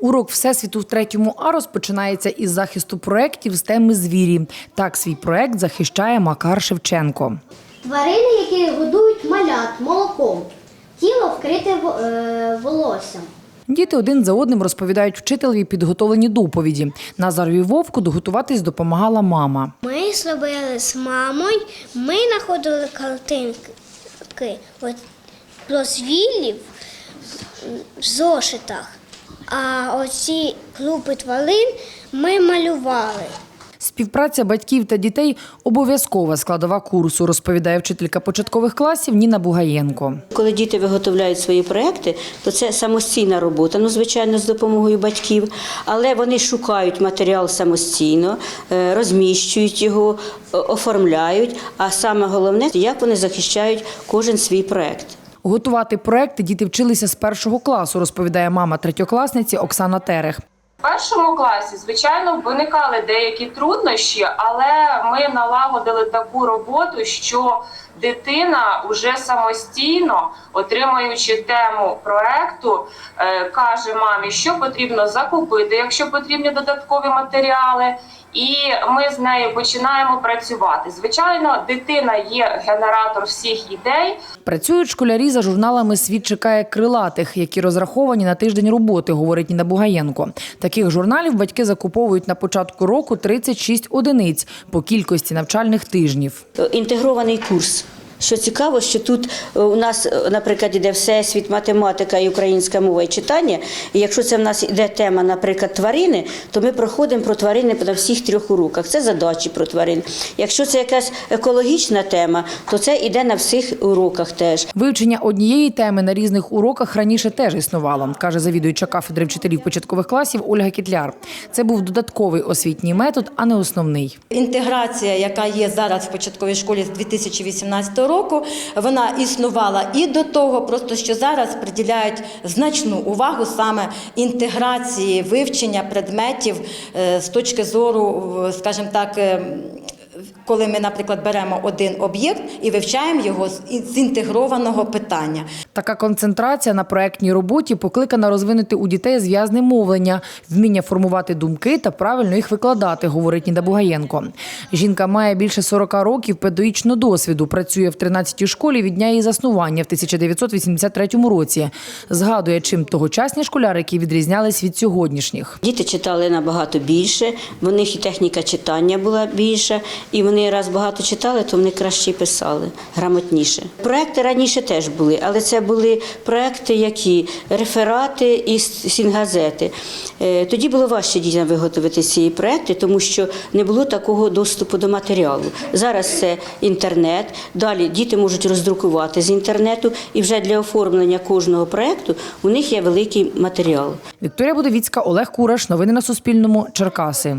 Урок Всесвіту в третьому А розпочинається із захисту проєктів з теми звірі. Так свій проєкт захищає Макар Шевченко. Тварини, які годують малят молоком, тіло вкрите е, волоссям. Діти один за одним розповідають вчителеві підготовлені доповіді. Назарові Вовку доготуватись допомагала мама. Ми зробили з мамою, ми знаходили картинки про в зошитах, а оці групи тварин ми малювали. Співпраця батьків та дітей обов'язкова складова курсу, розповідає вчителька початкових класів Ніна Бугаєнко. Коли діти виготовляють свої проекти, то це самостійна робота, ну звичайно, з допомогою батьків, але вони шукають матеріал самостійно, е, розміщують його, е, оформляють. А саме головне, як вони захищають кожен свій проект. Готувати проекти діти вчилися з першого класу, розповідає мама третьокласниці Оксана Терех. Першому класі, звичайно, виникали деякі труднощі, але ми налагодили таку роботу, що дитина вже самостійно, отримуючи тему проекту, е, каже мамі, що потрібно закупити, якщо потрібні додаткові матеріали. І ми з нею починаємо працювати. Звичайно, дитина є генератор всіх ідей, Працюють школярі за журналами Світ чекає крилатих, які розраховані на тиждень роботи, говорить Ніна Бугаєнко. Таких журналів батьки закуповують на початку року 36 одиниць по кількості навчальних тижнів. Інтегрований курс. Що цікаво, що тут е, у нас, е, наприклад, іде всесвіт, математика і українська мова і читання. І якщо це в нас іде тема, наприклад, тварини, то ми проходимо про тварини на всіх трьох уроках. Це задачі про тварин. Якщо це якась екологічна тема, то це іде на всіх уроках теж. Вивчення однієї теми на різних уроках раніше теж існувало, каже завідуюча кафедри вчителів початкових класів Ольга Кітляр. Це був додатковий освітній метод, а не основний. Інтеграція, яка є зараз в початковій школі з 2018 року, вона існувала і до того, просто що зараз приділяють значну увагу саме інтеграції вивчення предметів е, з точки зору, е, скажімо так. Коли ми, наприклад, беремо один об'єкт і вивчаємо його з з інтегрованого питання. Така концентрація на проектній роботі покликана розвинути у дітей зв'язне мовлення, вміння формувати думки та правильно їх викладати, говорить Ніда Бугаєнко. Жінка має більше 40 років педагогічного досвіду, працює в 13-й школі від дня її заснування в 1983 році. Згадує, чим тогочасні школярики відрізнялись від сьогоднішніх. Діти читали набагато більше, в них і техніка читання була більша, і вони раз багато читали, то вони краще писали, грамотніше. Проекти раніше теж були, але це були проекти, які реферати і сінгазети. Е, Тоді було важче дітям виготовити ці проекти, тому що не було такого доступу до матеріалу. Зараз це інтернет. Далі діти можуть роздрукувати з інтернету, і вже для оформлення кожного проекту у них є великий матеріал. Вікторія Будовіцька, Олег Кураш. Новини на Суспільному. Черкаси.